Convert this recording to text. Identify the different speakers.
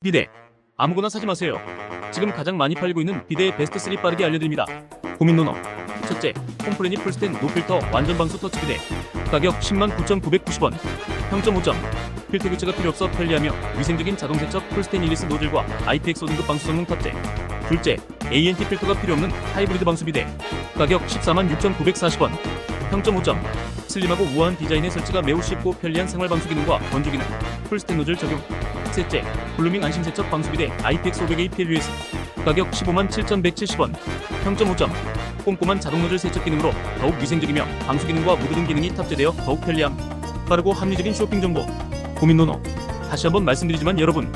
Speaker 1: 비데. 아무거나 사지 마세요. 지금 가장 많이 팔리고 있는 비데의 베스트 3 빠르게 알려드립니다. 고민 논어. 첫째, 홈프레니 풀스텐 노필터 완전 방수 터치 비데. 가격 10만 9,990원. 평점 5점. 필터 교체가 필요 없어 편리하며 위생적인 자동 세척 풀스텐 이리스 노즐과 IPX 5등급 방수 성능 탑재. 둘째, ANT 필터가 필요 없는 하이브리드 방수 비데. 가격 14만 6,940원. 평점 5점 슬림하고 우아한 디자인의 설치가 매우 쉽고 편리한 생활 방수 기능과 건조 기능 풀스텐 노즐 적용 셋째, 블루밍 안심 세척 방수비대 IPX 500A PLUS 가격 15만 7,170원 평점 5점 꼼꼼한 자동 노즐 세척 기능으로 더욱 위생적이며 방수 기능과 무드 등 기능이 탑재되어 더욱 편리함. 빠르고 합리적인 쇼핑 정보. 고민 노노. 다시 한번 말씀드리지만 여러분